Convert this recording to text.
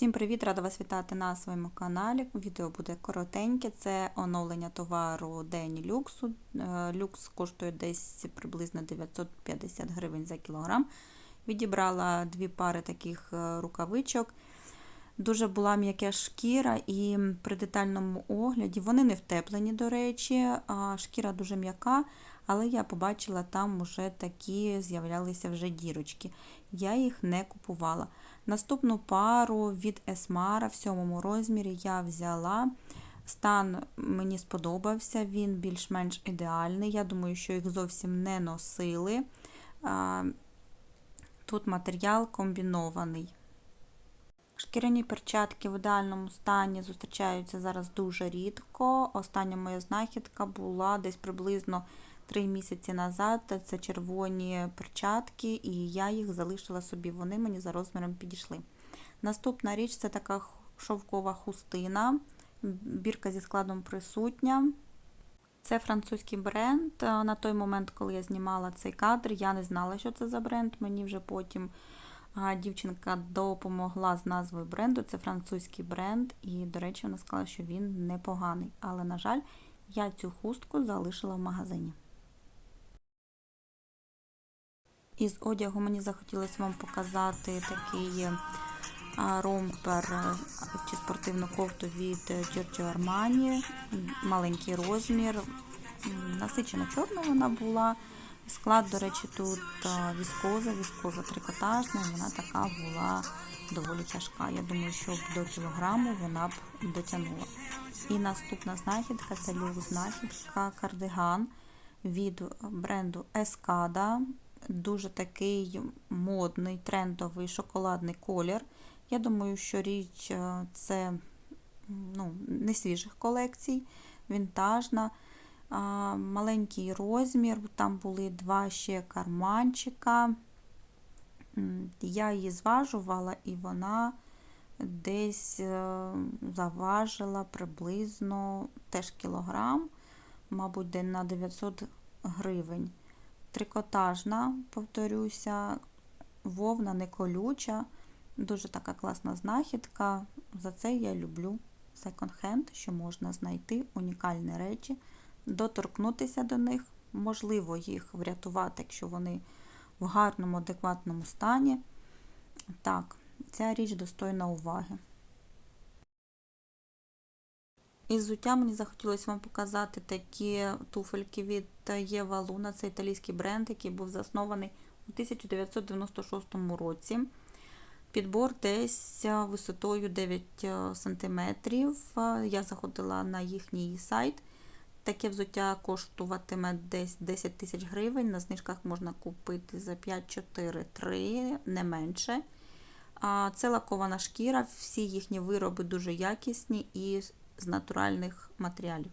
Всім привіт! Рада вас вітати на своєму каналі. Відео буде коротеньке. Це оновлення товару День люксу. Е, Люкс коштує десь приблизно 950 гривень за кілограм. Відібрала дві пари таких е, рукавичок. Дуже була м'яка шкіра, і при детальному огляді вони не втеплені, до речі, а шкіра дуже м'яка, але я побачила, там вже такі з'являлися вже дірочки. Я їх не купувала. Наступну пару від Esmara в сьомому розмірі я взяла. Стан мені сподобався, він більш-менш ідеальний. Я думаю, що їх зовсім не носили. Тут матеріал комбінований. Шкіряні перчатки в ідеальному стані зустрічаються зараз дуже рідко. Остання моя знахідка була десь приблизно 3 місяці назад. Це червоні перчатки, і я їх залишила собі. Вони мені за розміром підійшли. Наступна річ це така шовкова хустина, бірка зі складом присутня. Це французький бренд. На той момент, коли я знімала цей кадр, я не знала, що це за бренд. Мені вже потім дівчинка допомогла з назвою бренду. Це французький бренд, і, до речі, вона сказала, що він непоганий. Але, на жаль, я цю хустку залишила в магазині. Із одягу мені захотілося вам показати такий ромпер чи спортивну кофту від Giorgio Armani, маленький розмір, насичено чорна вона була. Склад, до речі, тут віскоза, віскоза трикотажна, вона така була доволі тяжка. Я думаю, що до кілограму вона б дотягнула. І наступна знахідка це люк-знахідка кардиган від бренду Ескада. Дуже такий модний, трендовий шоколадний колір. Я думаю, що річ це ну, не свіжих колекцій, вінтажна маленький розмір, там були два ще карманчика. Я її зважувала, і вона десь е, заважила приблизно теж кілограм, мабуть, день на 900 гривень. Трикотажна, повторюся, вовна не колюча, дуже така класна знахідка. За це я люблю секонд-хенд, що можна знайти унікальні речі доторкнутися до них, можливо їх врятувати, якщо вони в гарному, адекватному стані. Так, ця річ достойна уваги. Із взуття мені захотілося вам показати такі туфельки від Єва Луна. Це італійський бренд, який був заснований у 1996 році. Підбор десь висотою 9 см. Я заходила на їхній сайт. Таке взуття коштуватиме десь 10 тисяч гривень. На знижках можна купити за 5-4-3, не менше. Це лакована шкіра, всі їхні вироби дуже якісні і з натуральних матеріалів.